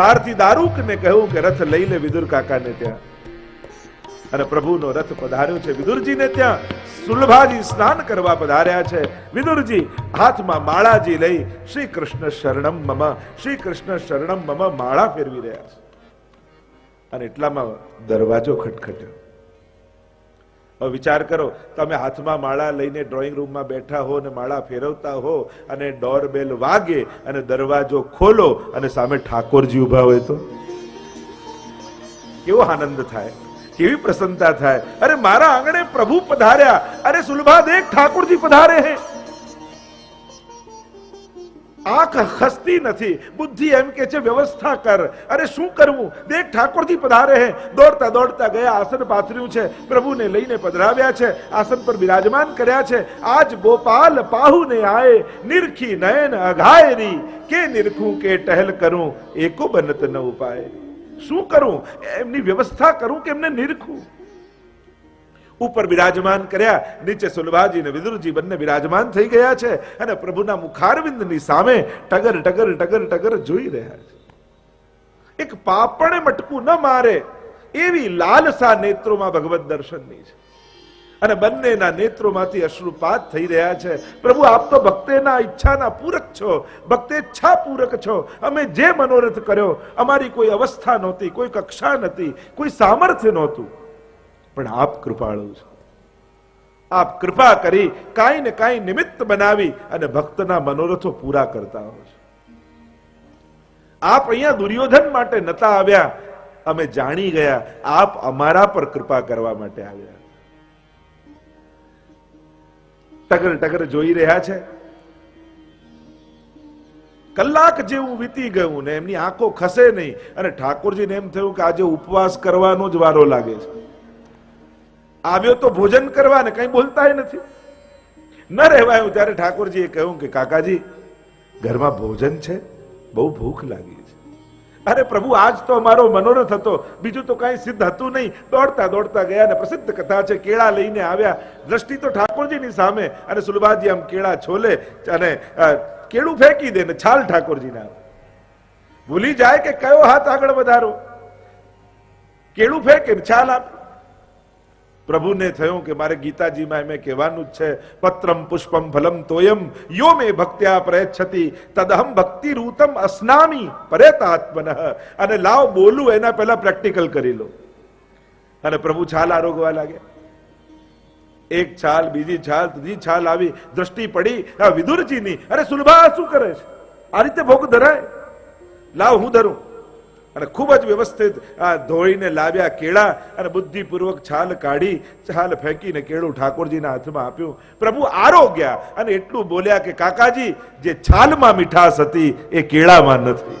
સારથી દારૂકને કહ્યું કે રથ લઈ લે વિદુર કાકાને ત્યાં? અને પ્રભુનો રથ પધાર્યો છે. વિદુરજીને ત્યાં સુલભાજી સ્નાન કરવા પધાર્યા છે. વિદુરજી, હાથમાં માળાજી લઈ શ્રી કૃષ્ણ શરણમ મમ શ્રી કૃષ્ણ શરણમ મમ માળા ફેરવી રહ્યા છે. અને એટલામાં દરવાજો ખટખટ્યો. વિચાર કરો, તમે હાથમાં માળા લઈને ડ્રોઈંગ રૂમમાં બેઠા હો અને માળા ફેરવતા હો અને ડોરબેલ વાગે અને દરવાજો ખોલો અને સામે ઠાકોરજી ઊભા હોય તો? કેવો આનંદ થાય, કેવી પ્રસન્નતા થાય. અરે મારા આંગણે પ્રભુ પધાર્યા, અરે સુલભા દેખ ઠાકોરજી પધારે હે. આંખ ખસતી નથી, બુદ્ધિ એમ કે છે, વ્યવસ્થા કર. અરે શું કરવું? દેખ, ઠાકોરજી પધારે હે. દોડતા દોડતા ગયા, આસન પાથર્યું છે. પ્રભુને લઈને પધરાવ્યા છે. આસન પર બિરાજમાન કર્યા છે. આજ ગોપાલ પાહુને આય. નિરખી નયન અઘાયરી. કે નિરખું, કે ટહેલ કરું? એકો બનત ન ઉપાય. શું કરું? એમની વ્યવસ્થા કરું કે એમને નિરખું? ઉપર બિરાજમાન કર્યા, નીચે સુલભાજી અને વિદુરજી બંને બિરાજમાન થઈ ગયા છે અને પ્રભુના મુખારવિંદની સામે ટગર ટગર ટગર ટગર જોઈ રહ્યા છે. એક પાપણે મટકું ન મારે એવી લાલસા નેત્રોમાં ભગવત દર્શનની છે. અને બંનેના નેત્રોમાંથી અશ્રુપાત થઈ રહ્યા છે. પ્રભુ, આપ તો ભક્તેના ઈચ્છાના પૂરક છો ભક્તેચ્છા પૂરક છો. અમે જે મનોરથ કર્યો, અમારી કોઈ અવસ્થા નહોતી, કોઈ કક્ષા નથી કોઈ સામર્થ્ય નહોતું. પણ આપ કૃપાળુ છો. આપ કૃપા કરી કાંઈ ને કાંઈ નિમિત્ત બનાવી અને ભક્તના મનોરથો પૂરા કરતા હો છો. આપ અહીંયા દુર્યોધન માટે નતા આવ્યા. અમે જાણી ગયા, આપ અમારા પર કૃપા કરવા માટે આવ્યા. ટગર ટગર જોઈ રહ્યા છે. કલાક જેવું વીતી ગયું ને એમની આંખો ખસે નહીં અને ઠાકોરજીને એમ થયું કે આજે ઉપવાસ કરવાનો જ વારો લાગે છે. આવ્યો તો ભોજન કરવા ને કઈ બોલતા નથી. ન રહેવાયું ત્યારે ઠાકોરજીએ કહ્યું કે કાકાજી, ઘરમાં ભોજન છે, બહુ ભૂખ લાગી છે. અરે પ્રભુ, આજ તો અમારો મનોરથ હતો. બીજું તો કઈ સિદ્ધ હતું નહીં. દોડતા દોડતા ગયા ને પ્રસિદ્ધ કથા છે, કેળા લઈને આવ્યા. દ્રષ્ટિ તો ઠાકોરજીની સામે અને સુલભાજી આમ કેળા છોલે અને કેળું ફેંકી દે ને છાલ ઠાકોરજીને ભૂલી જાય કે કયો હાથ આગળ વધારો? કેળું ફેંકે છાલ આપે. પ્રભુને થયું કે મારે ગીતાજીમાં એમ કહેવાનું જ છે, પત્રમ પુષ્પમ ફલમ તોયમ, યો મે ભક્ત્યા પ્રયચ્છતી, તદહમ ભક્તિ રૂતમ અસ્નામી પરેતાત્મન. અને લાવ બોલું, એના પહેલા પ્રેક્ટિકલ કરી લો. અને પ્રભુ છાલ આરોગવા લાગ્યા. એક છાલ, બીજી છાલ, ત્રીજી છાલ આવી, દ્રષ્ટિ પડી વિદુરજીની, અરે સુલભા શું કરે છે? આ રીતે ભોગ ધરાય? લાવ હું ધરું. અને ખૂબ જ વ્યવસ્થિત આ ધોઈને લાવ્યા કેળા અને બુદ્ધિપૂર્વક છાલ કાઢી, છાલ ફેંકીને કેળું ઠાકોરજીના હાથમાં આપ્યું. પ્રભુ આરોગ્યા અને એટલું બોલ્યા કે કાકાજી, જે છાલમાં મીઠાશ હતી, એ કેળામાં નથી.